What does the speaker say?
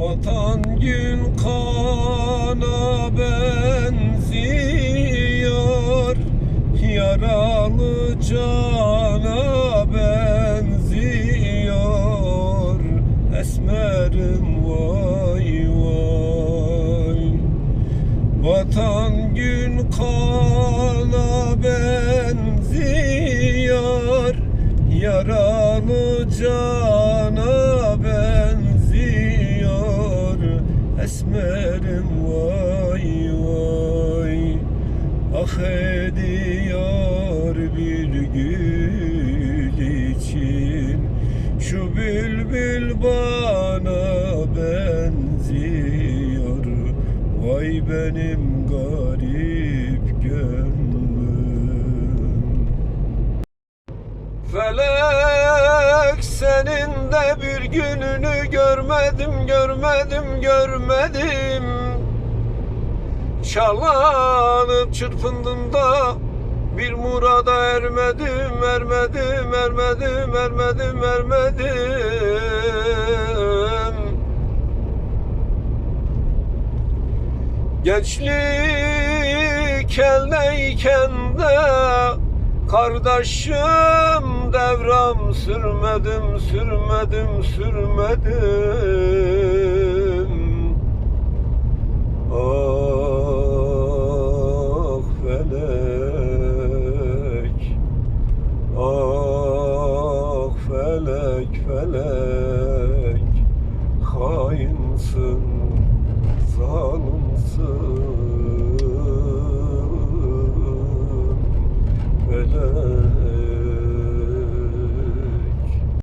Vatan gün kana benziyor Yaralı cana benziyor. Esmerim vay vay. Vatan gün kana benziyor Yaralı cana benziyor Vay vay. Ah ediyor bir gül için. Şu bülbül bana benziyor. Vay benim garip gönlüm. Felek senin de bir gününü görmedim, görmedim, görmedim. Çalanıp çırpındım da bir murada ermedim, ermedim, ermedim, ermedim, ermedim. Gençlik eldeyken de Kardeşim devram sürmedim, sürmedim, sürmedim felek, felek Hainsin,